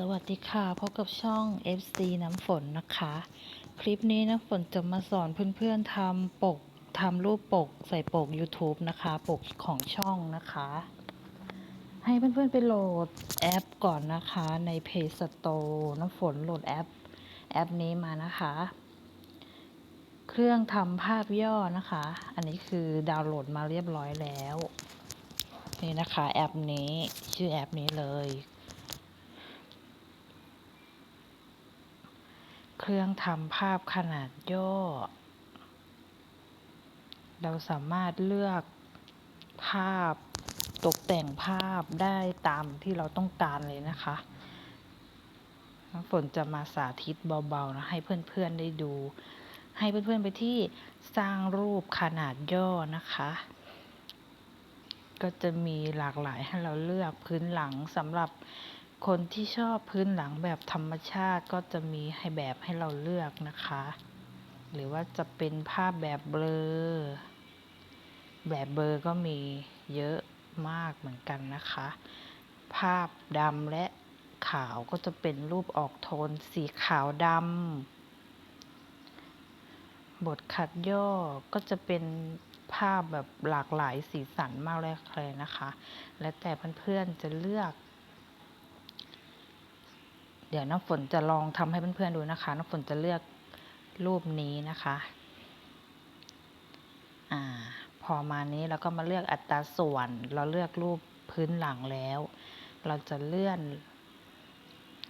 สวัสดีค่ะพบกับช่อง FC น้ำฝนนะคะ คลิปนี้น้ำฝนจะมาสอนเพื่อนๆทำปกทำรูปปกใส่ปก YouTube นะคะ ปกของช่องนะคะ ให้เพื่อนๆไปโหลดแอปก่อนนะคะใน Play Store น้ำฝนโหลดแอป แอปนี้มานะคะ เครื่องทำภาพย่อนะคะ อันนี้คือดาวน์โหลดมาเรียบร้อยแล้ว นี่นะคะ แอปนี้ชื่อแอปนี้เลย เครื่องทำภาพขนาดย่อ เราสามารถเลือกภาพตกแต่งภาพได้ตามที่เราต้องการเลยนะคะน้ำฝนจะมาสาธิตเบาๆนะให้เพื่อนๆได้ดู ให้เพื่อนๆไปที่สร้างรูปขนาดย่อนะคะ ก็จะมีหลากหลายให้เราเลือกพื้นหลังสำหรับ คนที่ชอบพื้นหลังแบบธรรมชาติก็จะมีให้แบบให้เราเลือกนะคะ หรือว่าจะเป็นภาพแบบเบลอ แบบเบลอก็มีเยอะมากเหมือนกันนะคะ ภาพดำและขาวก็จะเป็นรูปออกโทนสีขาวดำบทขัดย่อก็จะเป็นภาพแบบหลากหลายสีสันมากเลยนะคะ และแต่เพื่อนๆจะเลือก ดี๋ยวน้ำฝนจะลองทำให้เพื่อนๆดูนะคะ น้ำฝนจะเลือกรูปนี้นะคะอ่าพอมานี้เราก็มาเลือกอัตราส่วน เราเลือกรูปพื้นหลังแล้ว เราจะเลื่อน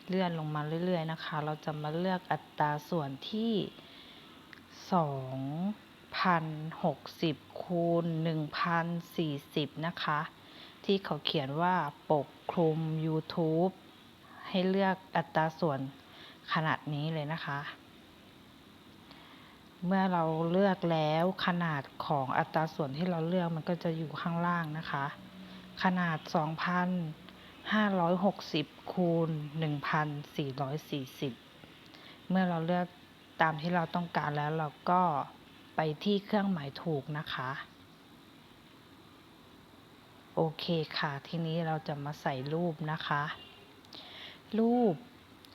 เลื่อนลงมาเรื่อยๆนะคะ เราจะมาเลือกอัตราส่วนที่สองพันหกสิบคูณหนึ่งพันสี่สิบนะคะ ที่เขาเขียนว่าปกคลุม YouTube ให้เลือกอัตราส่วนขนาดนี้เลยนะคะ เมื่อเราเลือกแล้วขนาดของอัตราส่วนที่เราเลือกมันก็จะอยู่ข้างล่างนะคะ ขนาด 2,560 คูณ 1,440 เมื่อเราเลือกตามที่เราต้องการแล้วเราก็ไปที่เครื่องหมายถูกนะคะ โอเคค่ะ ทีนี้เราจะมาใส่รูปนะคะ รูป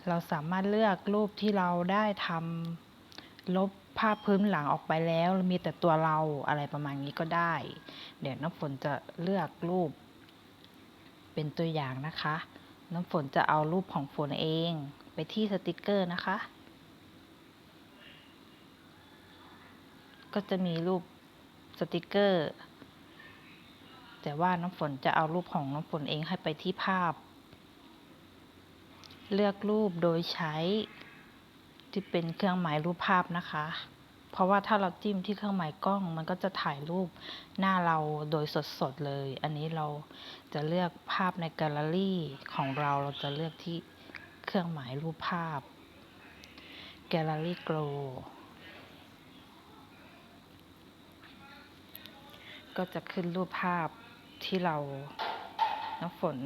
เราสามารถเลือกรูปที่เราได้ทำลบภาพพื้นหลังออกไปแล้ว มีแต่ตัวเราอะไรประมาณนี้ก็ได้ เดี๋ยวน้ำฝนจะเลือกรูป เป็นตัวอย่างนะคะ น้ำฝนจะเอารูปของฝนเองไปที่สติกเกอร์นะคะ ก็จะมีรูปสติกเกอร์ แต่ว่าน้ำฝนจะเอารูปของน้ำฝนเองให้ไปที่ภาพ เลือกรูปโดยใช้ ที่เป็นเครื่องหมายรูปภาพนะคะ เพราะว่าถ้าเราจิ้มที่เครื่องหมายกล้องมันก็จะถ่ายรูปหน้าเราโดยสดๆเลย อันนี้เราจะเลือกภาพในแกลเลอรี่ของเราเราจะเลือกที่เครื่องหมายรูปภาพ Gallery Grow ก็จะขึ้นรูปภาพที่เราน้ำฝน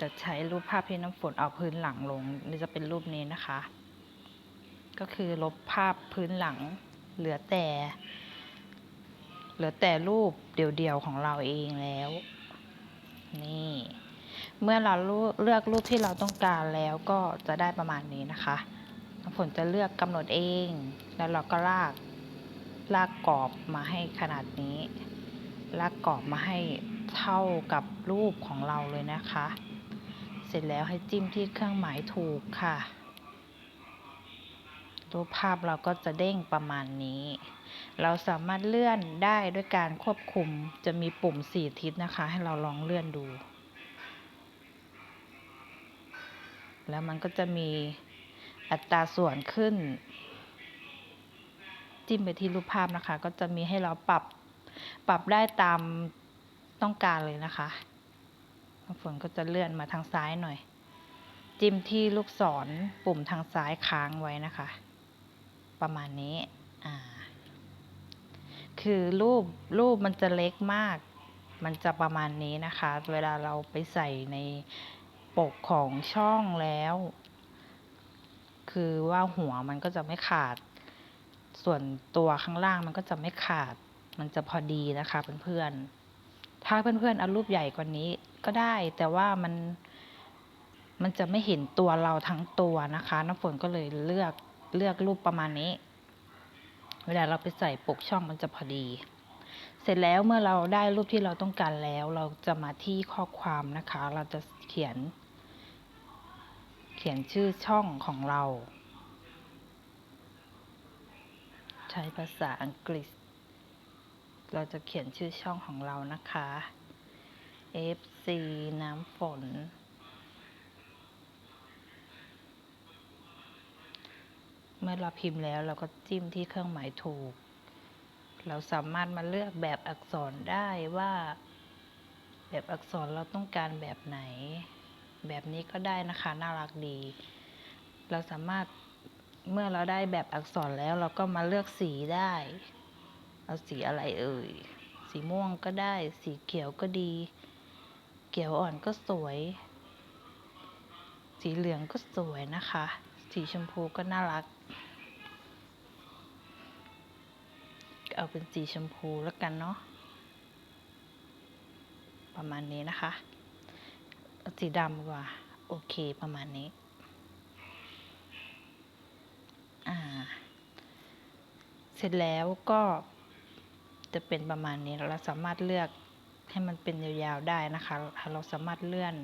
จะใช้รูปภาพที่น้ำฝนเอาพื้นหลังลงนี่จะเป็นรูปนี้นะคะ ก็คือลบภาพพื้นหลัง เหลือแต่ เหลือแต่รูปเดี่ยวๆของเราเองแล้ว นี่ เมื่อเราเลือกรูปที่เราต้องการแล้วก็จะได้ประมาณนี้นะคะน้ำฝนจะเลือกกำหนดเอง แล้วเราก็ลากลากกรอบมาให้ขนาดนี้ ลากกรอบมาให้เท่ากับรูปของเราเลยนะคะ ร็จแล้วให้จิ้มที่เครื่องหมายถูกค่ะ รูปภาพเราก็จะเด้งประมาณนี้ เราสามารถเลื่อนได้ด้วยการควบคุมจะมีปุ่มสี่ทิศนะคะ ให้เราลองเลื่อนดู แล้วมันก็จะมีอัตราส่วนขึ้น จิ้มไปที่รูปภาพนะคะ ก็จะมีให้เราปรับปรับได้ตามต้องการเลยนะคะ ฝนก็จะเลื่อนมาทางซ้ายหน่อย จิ้มที่ลูกศรปุ่มทางซ้ายค้างไว้นะคะ ประมาณนี้อ่าคือรูปรูปมันจะเล็กมาก มันจะประมาณนี้นะคะ เวลาเราไปใส่ในปกของช่องแล้ว คือว่าหัวมันก็จะไม่ขาด ส่วนตัวข้างล่างมันก็จะไม่ขาด มันจะพอดีนะคะเพื่อนๆ ถ้าเพื่อนๆเอารูปใหญ่กว่านี้ก็ได้ แต่ว่ามันมันจะไม่เห็นตัวเราทั้งตัวนะคะ น้ำฝนก็เลยเลือกเลือกรูปประมาณนี้ เวลาเราไปใส่ปกช่องมันจะพอดี เสร็จแล้วเมื่อเราได้รูปที่เราต้องการแล้ว เราจะมาที่ข้อความนะคะ เราจะเขียน เขียนชื่อช่องของเรา ใช้ภาษาอังกฤษ เราจะเขียนชื่อช่องของเรานะคะ FC น้ำฝน เมื่อเราพิมพ์แล้วเราก็จิ้มที่เครื่องหมายถูก เราสามารถมาเลือกแบบอักษรได้ว่า แบบอักษรเราต้องการแบบไหน แบบนี้ก็ได้นะคะ น่ารักดี เราสามารถเมื่อเราได้แบบอักษรแล้วเราก็มาเลือกสีได้ เอาสีอะไรเอ่ย สีม่วงก็ได้ สีเขียวก็ดี เขียวอ่อนก็สวย สีเหลืองก็สวยนะคะ สีชมพูก็น่ารัก เอาเป็นสีชมพูแล้วกันเนาะ ประมาณนี้นะคะ สีดำกว่า โอเคประมาณนี้อ่าเสร็จแล้วก็ จะเป็นประมาณนี้เราสามารถเลือกให้มันเป็นยาวๆได้นะคะ เราสามารถเลื่อน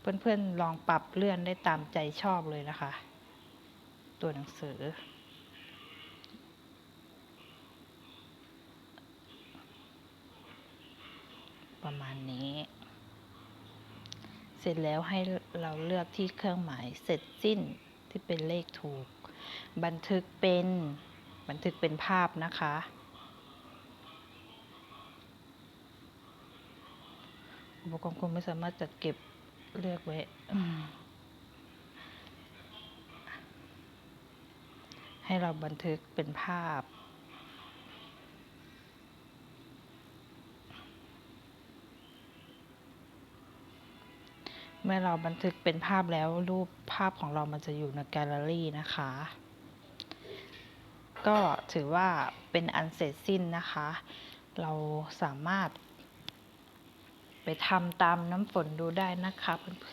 เพื่อนๆลองปรับเลื่อนได้ตามใจชอบเลยนะคะ ตัวหนังสือ ประมาณนี้ เสร็จแล้วให้เราเลือกที่เครื่องหมายเสร็จสิ้นที่เป็นเลขถูก บันทึกเป็นบันทึกเป็นภาพนะคะ อุปกรณ์คงไม่สามารถจัดเก็บเลือกไว้ให้เราบันทึกเป็นภาพ เมื่อเราบันทึกเป็นภาพแล้วรูปภาพของเรามันจะอยู่ในแกลเลอรี่นะคะ ก็ถือว่าเป็นอันเสร็จสิ้นนะคะ เราสามารถ ไปทำตามน้ำฝนดูได้นะคะเพื่อน